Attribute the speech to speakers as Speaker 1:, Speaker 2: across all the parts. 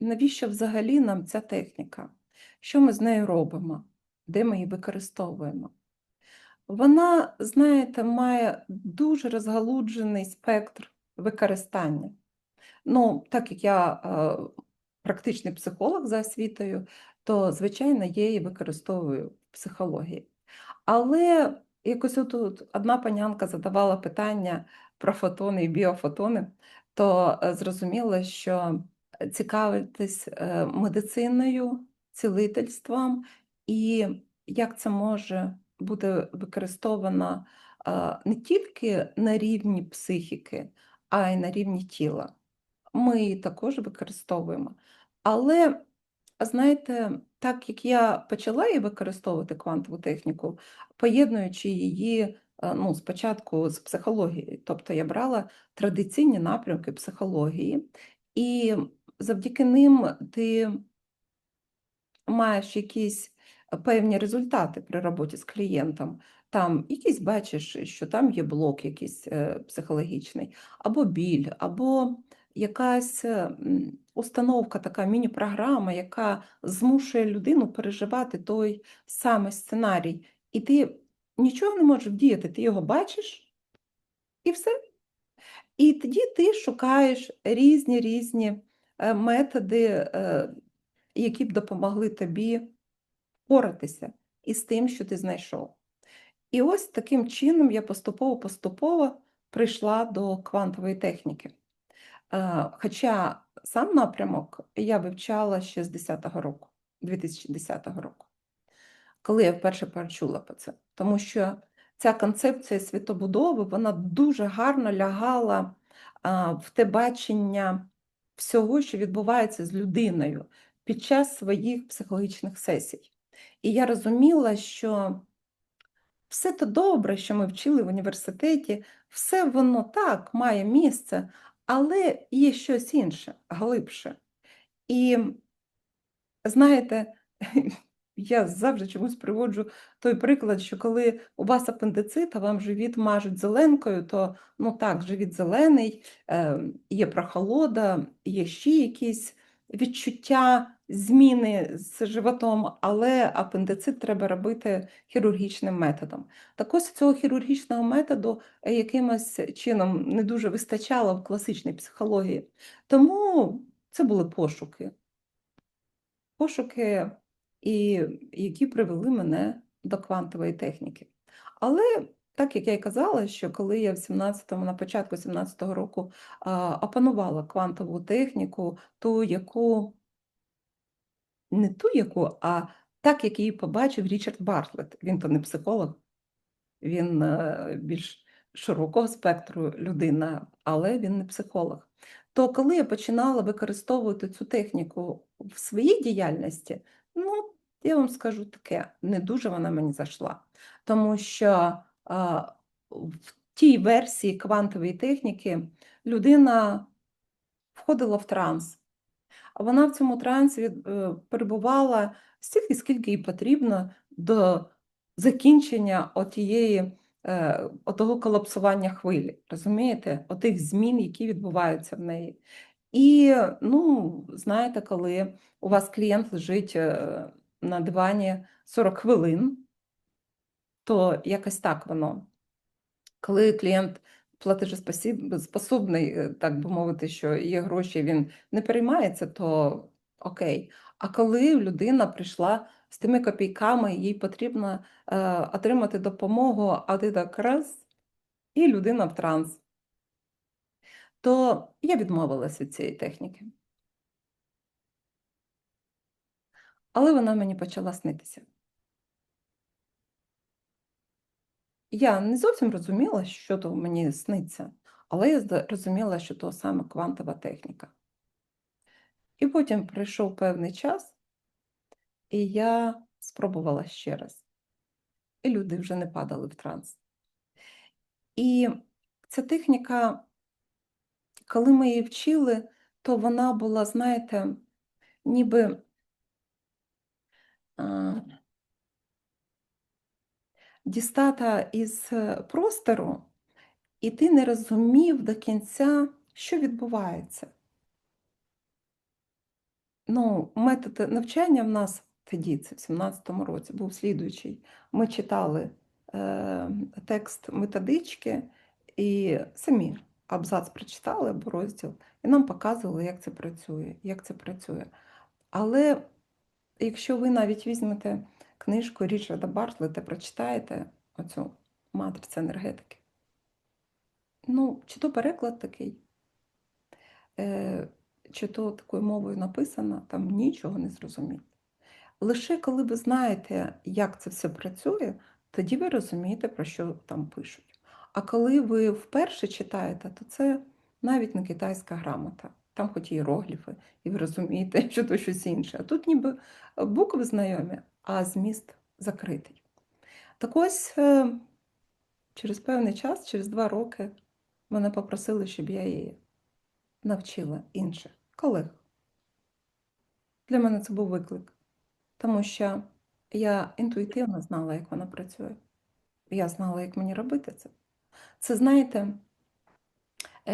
Speaker 1: навіщо взагалі нам ця техніка? Що ми з нею робимо? Де ми її використовуємо? Вона, знаєте, має дуже розгалуджений спектр використання. Ну, так як я е, практичний психолог за освітою, то, звичайно, я її використовую в психології. Але якось тут одна панянка задавала питання про фотони і біофотони, то е, зрозуміло, що цікавитись е, медициною, цілительством і як це може бути використовано е, не тільки на рівні психіки, а й на рівні тіла. Ми її також використовуємо. Але, знаєте, так як я почала її використовувати квантову техніку, поєднуючи її е, ну, спочатку з психологією, тобто я брала традиційні напрямки психології, і завдяки ним ти маєш якісь певні результати при роботі з клієнтом. Там якийсь бачиш, що там є блок якийсь е, психологічний, або біль, або якась е, установка, така міні-програма, яка змушує людину переживати той самий сценарій. І ти нічого не можеш вдіяти, ти його бачиш і все. І тоді ти шукаєш різні різні е, методи, е, які б допомогли тобі впоратися із тим, що ти знайшов. І ось таким чином я поступово-поступово прийшла до квантової техніки. Е, Хоча сам напрямок я вивчала ще з 10-го року, 2010 року, коли я вперше почула про це. Тому що ця концепція світобудови вона дуже гарно лягала в те бачення всього, що відбувається з людиною під час своїх психологічних сесій. І я розуміла, що все то добре, що ми вчили в університеті, все воно так має місце, але є щось інше, глибше. І знаєте, я завжди чомусь приводжу той приклад, що коли у вас апендицит, а вам живіт мажуть зеленкою, то ну так, живіт зелений, е, є прохолода, є ще якісь відчуття зміни з животом, але апендицит треба робити хірургічним методом. Так ось цього хірургічного методу якимось чином не дуже вистачало в класичній психології. Тому це були пошуки. Пошуки, і які привели мене до квантової техніки. Але так як я й казала, що коли я в 17-му, на початку 17-го року а, опанувала квантову техніку, ту, яку не ту, яку, а так, як її побачив Річард Бартлетт. Він то не психолог, він е, більш широкого спектру людина, але він не психолог. То коли я починала використовувати цю техніку в своїй діяльності, ну, я вам скажу таке, не дуже вона мені зайшла. Тому що а, в тій версії квантової техніки людина входила в транс. Вона в цьому трансі е, перебувала стільки, скільки їй потрібно до закінчення отієї, е, отого колапсування хвилі, розумієте? Отих змін, які відбуваються в неї. І, ну, знаєте, коли у вас клієнт лежить е, на дивані 40 хвилин, то якось так воно. Коли клієнт платежеспособний, е, так би мовити, що є гроші, він не переймається, то окей. А коли людина прийшла з тими копійками, їй потрібно е, отримати допомогу, а ти так раз, і людина в транс, то я відмовилася від цієї техніки. Але вона мені почала снитися. Я не зовсім розуміла, що то мені сниться, але я розуміла, що то саме квантова техніка. І потім прийшов певний час, і я спробувала ще раз. І люди вже не падали в транс. І ця техніка, коли ми її вчили, то вона була, знаєте, ніби дістата із е, простору, і ти не розумів до кінця, що відбувається. Ну, метод навчання в нас тоді, це в 17-му році, був слідуючий. Ми читали е, текст методички і самі абзац прочитали або розділ, і нам показували, як це працює, як це працює. Але якщо ви навіть візьмете книжку Річарда Бартлета, прочитаєте оцю матрицю енергетики, ну, чи то переклад такий, е, чи то такою мовою написано, там нічого не зрозуміти. Лише коли ви знаєте, як це все працює, тоді ви розумієте, про що там пишуть. А коли ви вперше читаєте, то це навіть не китайська грамота. Там хоч іерогліфи, і ви розумієте, що то щось інше. А тут ніби букви знайомі, а зміст закритий. Так ось е, через певний час, через два роки, мене попросили, щоб я її навчила інших колег. Для мене це був виклик, тому що я інтуїтивно знала, як вона працює. Я знала, як мені робити це. Це знаєте,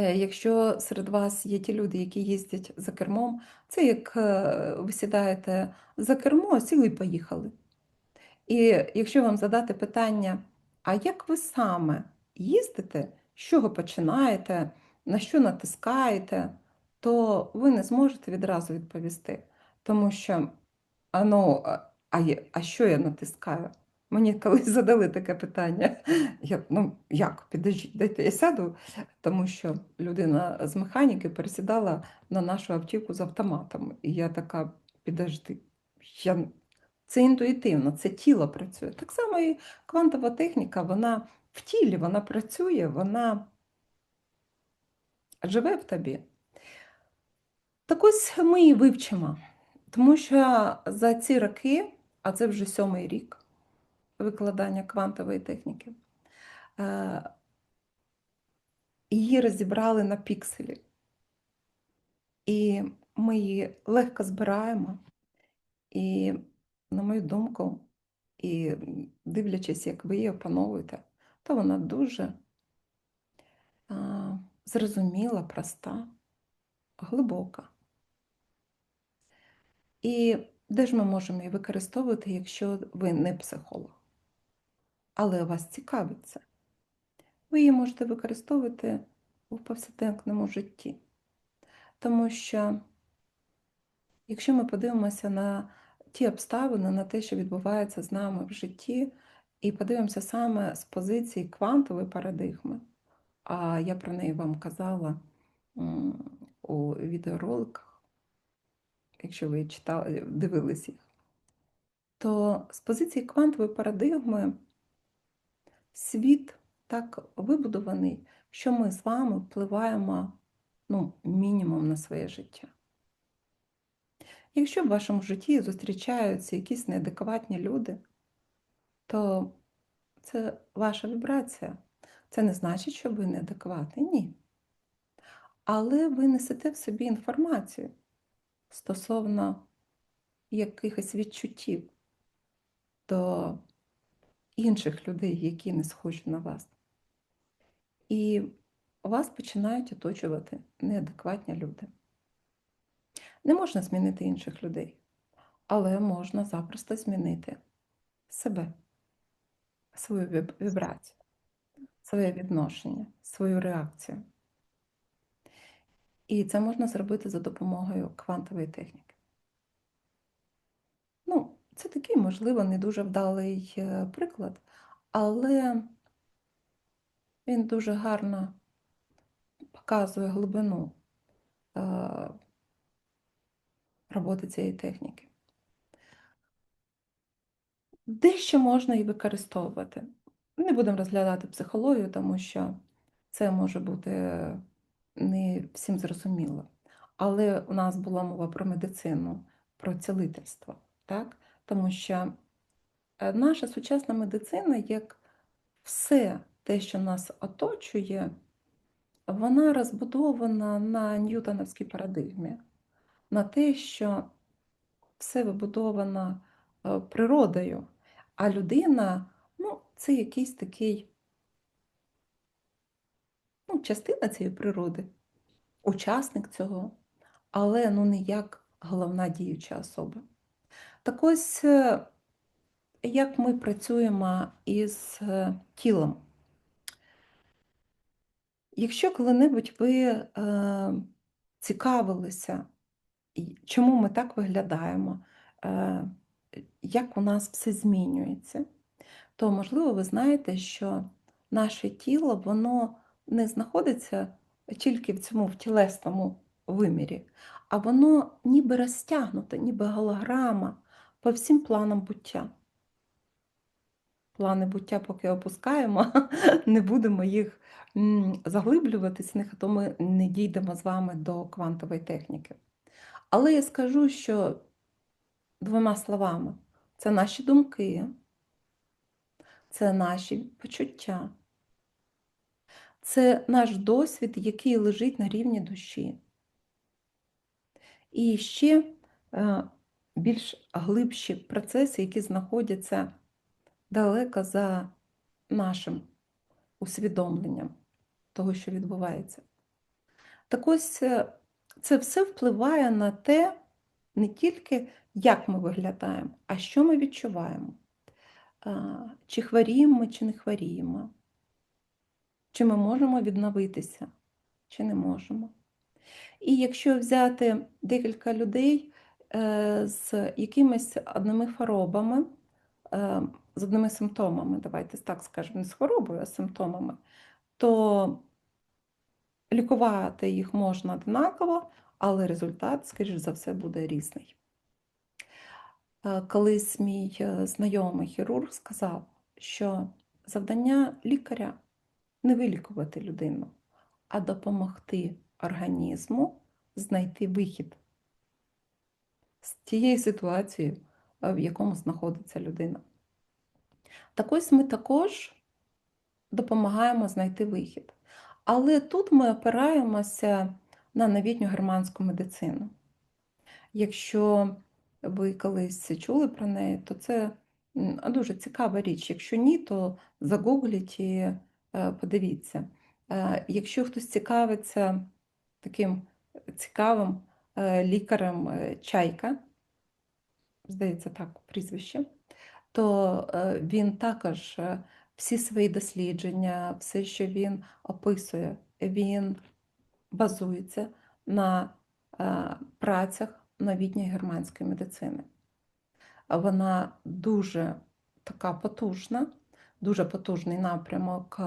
Speaker 1: якщо серед вас є ті люди, які їздять за кермом, це як е, ви сідаєте за кермо, сіли і поїхали. І якщо вам задати питання, а як ви саме їздите, з чого починаєте, на що натискаєте, то ви не зможете відразу відповісти. Тому що, а, ну, а, а що я натискаю? Мені колись задали таке питання. Я, ну, як, підождіть, дайте я сяду, тому що людина з механіки пересідала на нашу автівку з автоматом. І я така, підожди, я це інтуїтивно, це тіло працює. Так само і квантова техніка, вона в тілі, вона працює, вона живе в тобі. Так ось ми її вивчимо, тому що за ці роки, а це вже сьомий рік викладання квантової техніки, е, її розібрали на пікселі. І ми її легко збираємо. І, на мою думку, і дивлячись, як ви її опановуєте, то вона дуже а, зрозуміла, проста, глибока. І де ж ми можемо її використовувати, якщо ви не психолог? Але вас цікавить це. Ви її можете використовувати у повсякденному житті. Тому що, якщо ми подивимося на ті обставини, на те, що відбувається з нами в житті, і подивимося саме з позиції квантової парадигми, а я про неї вам казала у відеороликах, якщо ви читали, дивились їх, то з позиції квантової парадигми світ так вибудований, що ми з вами впливаємо ну, мінімум на своє життя. Якщо в вашому житті зустрічаються якісь неадекватні люди, то це ваша вібрація. Це не значить, що ви неадекватний, ні. Але ви несете в собі інформацію стосовно якихось відчуттів до інших людей, які не схожі на вас. І вас починають оточувати неадекватні люди. Не можна змінити інших людей, але можна запросто змінити себе, свою вібрацію, своє відношення, свою реакцію. І це можна зробити за допомогою квантової техніки. Це такий, можливо, не дуже вдалий е, приклад, але він дуже гарно показує глибину е, роботи цієї техніки. Дещо можна і використовувати. Не будемо розглядати психологію, тому що це може бути не всім зрозуміло. Але у нас була мова про медицину, про цілительство, так? Тому що е, наша сучасна медицина, як все те, що нас оточує, вона розбудована на ньютоновській парадигмі, на те, що все вибудовано е, природою, а людина ну, це якийсь такий ну, частина цієї природи, учасник цього, але ну, не як головна діюча особа. Так ось, е, як ми працюємо із е, тілом. Якщо коли-небудь ви е, цікавилися, чому ми так виглядаємо, е, як у нас все змінюється, то, можливо, ви знаєте, що наше тіло воно не знаходиться тільки в цьому в тілесному вимірі, а воно ніби розтягнуте, ніби голограма по всім планам буття. Плани буття поки опускаємо, не будемо їх заглиблюватись а то ми не дійдемо з вами до квантової техніки. Але я скажу, що двома словами, це наші думки, це наші почуття, це наш досвід, який лежить на рівні душі. І ще е, більш глибші процеси, які знаходяться далеко за нашим усвідомленням того, що відбувається. Так ось е, це все впливає на те, не тільки як ми виглядаємо, а що ми відчуваємо. Чи хворіємо ми, чи не хворіємо, чи ми можемо відновитися, чи не можемо. І якщо взяти декілька людей з якимись одними хворобами, е, з одними симптомами, давайте так скажемо, не з хворобою, а з симптомами, то лікувати їх можна однаково, але результат, скоріш за все, буде різний. Е, Колись мій е, знайомий хірург сказав, що завдання лікаря не вилікувати людину, а допомогти організму знайти вихід з тієї ситуації, е, в якому знаходиться людина. Так ось ми також допомагаємо знайти вихід. Але тут ми опираємося на новітню германську медицину. Якщо ви колись чули про неї, то це дуже цікава річ. Якщо ні, то загугліть і е, подивіться. Е, Якщо хтось цікавиться таким цікавим лікарем е, Чайка, здається, так, прізвище, то е, він також всі свої дослідження, все, що він описує, він базується на працях новітньої германської медицини. Вона дуже така потужна, дуже потужний напрямок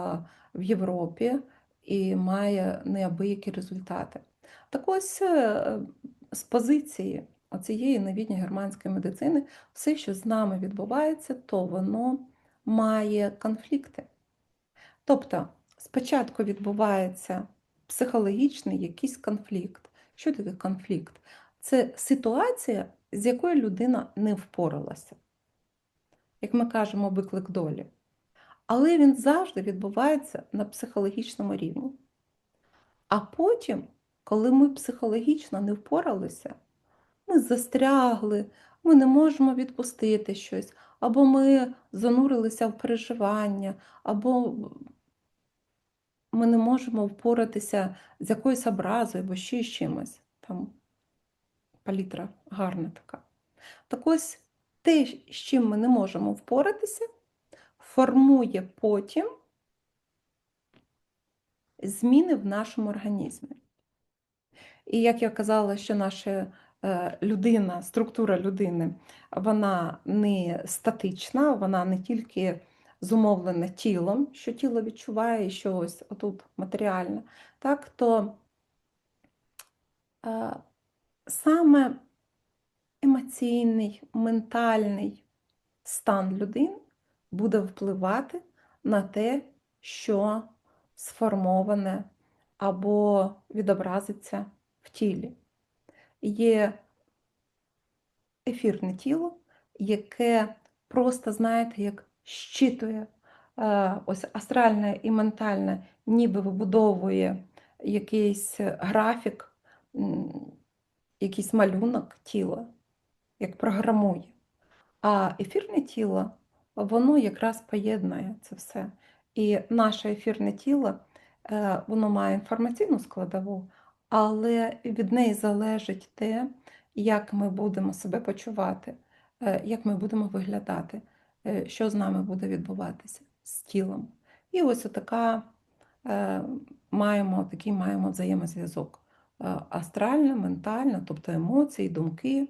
Speaker 1: в Європі і має неабиякі результати. Так ось е, з позиції оцієї новітньої германської медицини, все, що з нами відбувається, то воно має конфлікти. Тобто, спочатку відбувається психологічний якийсь конфлікт. Що таке конфлікт? Це ситуація, з якою людина не впоралася. Як ми кажемо, виклик долі. Але він завжди відбувається на психологічному рівні. А потім, коли ми психологічно не впоралися, ми застрягли, ми не можемо відпустити щось, або ми занурилися в переживання, або ми не можемо впоратися з якоюсь образою або ще з чимось. Там палітра гарна така. Так ось те, з чим ми не можемо впоратися, формує потім зміни в нашому організмі. І як я казала, що наша е, людина, структура людини, вона не статична, вона не тільки зумовлена тілом, що тіло відчуває, і що ось отут матеріальне, так, то е, саме емоційний, ментальний стан людини буде впливати на те, що сформоване або відобразиться в тілі. Є ефірне тіло, яке просто, знаєте, як щитує е, ось астральне і ментальне, ніби вибудовує якийсь графік, якийсь малюнок тіла, як програмує. А ефірне тіло, воно якраз поєднує це все. І наше ефірне тіло, е, воно має інформаційну складову, але від неї залежить те, як ми будемо себе почувати, е, як ми будемо виглядати, е, що з нами буде відбуватися з тілом. І ось отака е, маємо, такий маємо взаємозв'язок. Астрально, ментально, тобто емоції, думки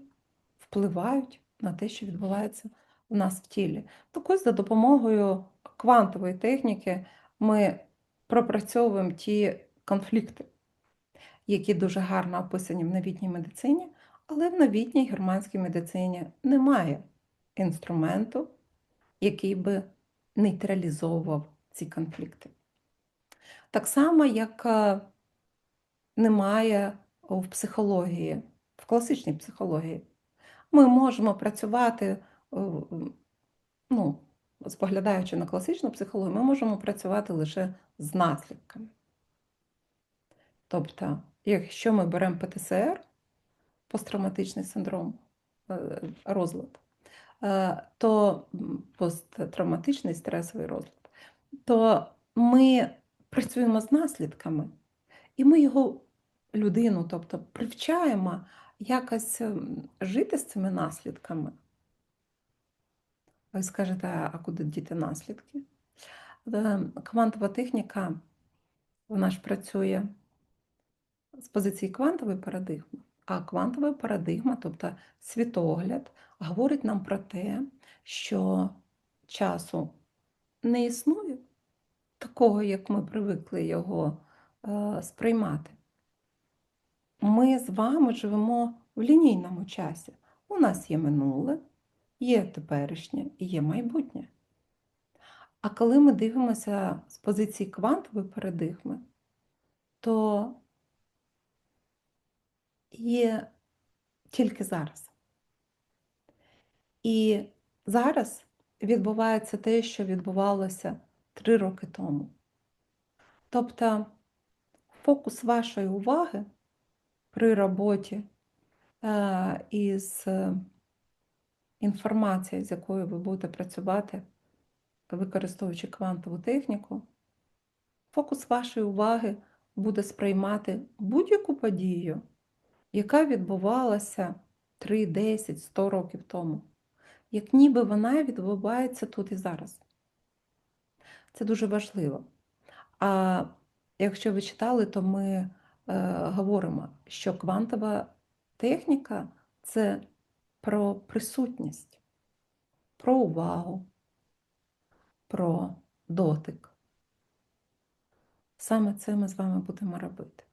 Speaker 1: впливають на те, що відбувається у нас в тілі. Так ось за допомогою квантової техніки ми пропрацьовуємо ті конфлікти, які дуже гарно описані в новітній медицині, але в новітній германській медицині немає інструменту, який би нейтралізовував ці конфлікти. Так само, як е, немає в психології, в класичній психології. Ми можемо працювати, е, ну, споглядаючи на класичну психологію, ми можемо працювати лише з наслідками. Тобто, якщо ми беремо ПТСР, посттравматичний синдром, е, розлад, е, то посттравматичний стресовий розлад, то ми працюємо з наслідками, і ми його людину, тобто привчаємо якось ем, жити з цими наслідками. Ви скажете, а куди діти наслідки? Е, Квантова техніка, вона ж працює з позиції квантової парадигми. А квантова парадигма, тобто світогляд, говорить нам про те, що часу не існує, такого, як ми привикли його е, сприймати. Ми з вами живемо в лінійному часі. У нас є минуле, є теперішнє і є майбутнє. А коли ми дивимося з позиції квантової парадигми, то є тільки зараз. І зараз відбувається те, що відбувалося три роки тому. Тобто фокус вашої уваги при роботі е, із е, інформацією, з якою ви будете працювати, використовуючи квантову техніку, фокус вашої уваги буде сприймати будь-яку подію, яка відбувалася 3, 10, 100 років тому, як ніби вона відбувається тут і зараз. Це дуже важливо. А якщо ви читали, то ми е, говоримо, що квантова техніка це про присутність, про увагу, про дотик. Саме це ми з вами будемо робити.